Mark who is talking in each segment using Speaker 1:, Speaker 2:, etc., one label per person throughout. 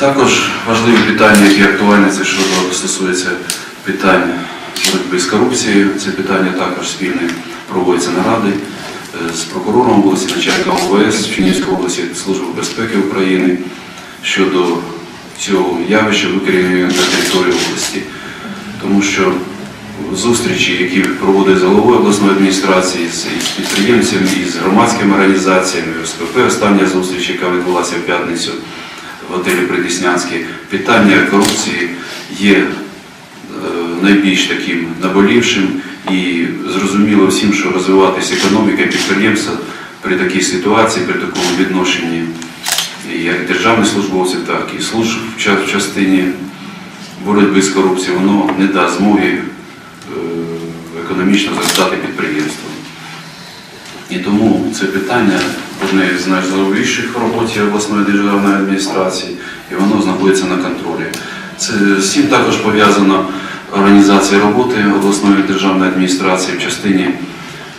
Speaker 1: Також важливі питання, які актуальні, це щодо стосується питань боротьби з корупцією. Це питання також спільне проводяться наради е, з прокурором області, начальником ОВС Чернігівської області, Служби безпеки України щодо цього явища викорінення на території області. Тому що зустрічі, які проводить з головою обласної адміністрації, з, підприємцями, із громадськими організаціями, СПП, остання зустріч, яка відбулася в п'ятницю в готелі Придеснянський, питання корупції є е, найбільш таким наболівшим і зрозуміло всім, що розвиватися економіка підприємства при такій ситуації, при такому відношенні як державних службовців, так і служб в частині боротьби з корупцією, воно не дасть змоги е, економічно зростати підприємством. І тому це питання одне з найважливіших в роботі обласної державної адміністрації, і воно знаходиться на контролі. Це з цим також пов'язана організація роботи обласної державної адміністрації в частині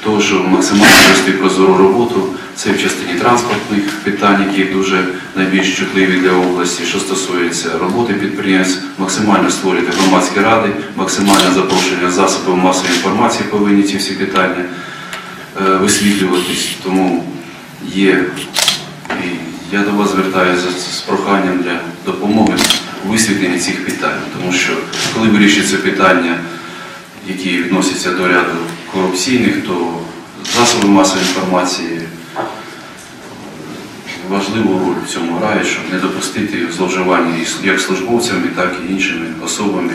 Speaker 1: того, що максимально вести прозору роботу, це в частині транспортних питань, які дуже найбільш чутливі для області, що стосується роботи підприємств, максимально створити громадські ради, максимальне запрошення засобів масової інформації повинні ці всі питання е, висвітлюватись. Тому є, і я до вас звертаюся з, проханням для допомоги у висвітленні цих питань, тому що коли вирішується питання, які відносяться до ряду корупційних, то засоби масової інформації важливу роль в цьому грають, щоб не допустити зловживання як службовцями, так і іншими особами